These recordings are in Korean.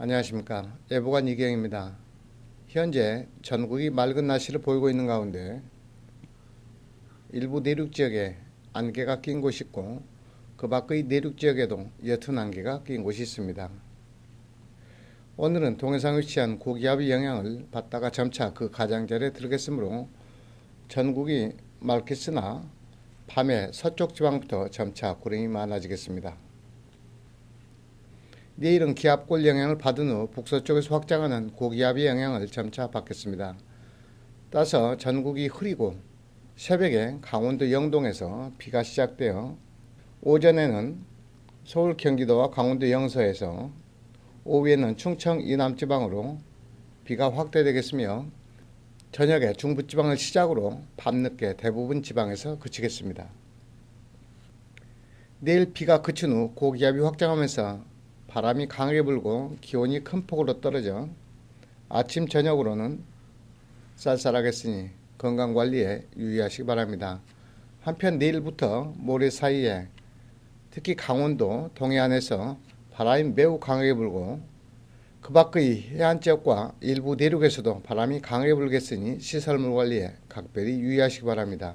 안녕하십니까 예보관 이경입니다. 현재 전국이 맑은 날씨를 보이고 있는 가운데 일부 내륙 지역에 안개가 낀 곳이 있고 그 밖의 내륙 지역에도 옅은 안개가 낀 곳이 있습니다. 오늘은 동해상에 위치한 고기압의 영향을 받다가 점차 그 가장자리에 들겠으므로 전국이 맑겠으나 밤에 서쪽 지방부터 점차 구름이 많아지겠습니다. 내일은 기압골 영향을 받은 후 북서쪽에서 확장하는 고기압의 영향을 점차 받겠습니다. 따라서 전국이 흐리고 새벽에 강원도 영동에서 비가 시작되어 오전에는 서울 경기도와 강원도 영서에서 오후에는 충청 이남지방으로 비가 확대되겠으며 저녁에 중부지방을 시작으로 밤늦게 대부분 지방에서 그치겠습니다. 내일 비가 그친 후 고기압이 확장하면서 바람이 강하게 불고 기온이 큰 폭으로 떨어져 아침 저녁으로는 쌀쌀하겠으니 건강관리에 유의하시기 바랍니다. 한편 내일부터 모레 사이에 특히 강원도 동해안에서 바람이 매우 강하게 불고 그 밖의 해안 지역과 일부 내륙에서도 바람이 강하게 불겠으니 시설물 관리에 각별히 유의하시기 바랍니다.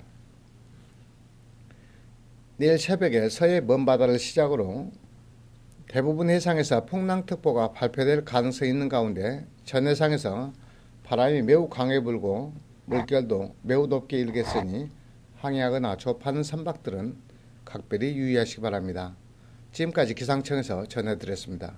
내일 새벽에 서해 먼바다를 시작으로 대부분 해상에서 풍랑특보가 발표될 가능성이 있는 가운데 전 해상에서 바람이 매우 강하게 불고 물결도 매우 높게 일겠으니 항해하거나 조업하는 선박들은 각별히 유의하시기 바랍니다. 지금까지 기상청에서 전해드렸습니다.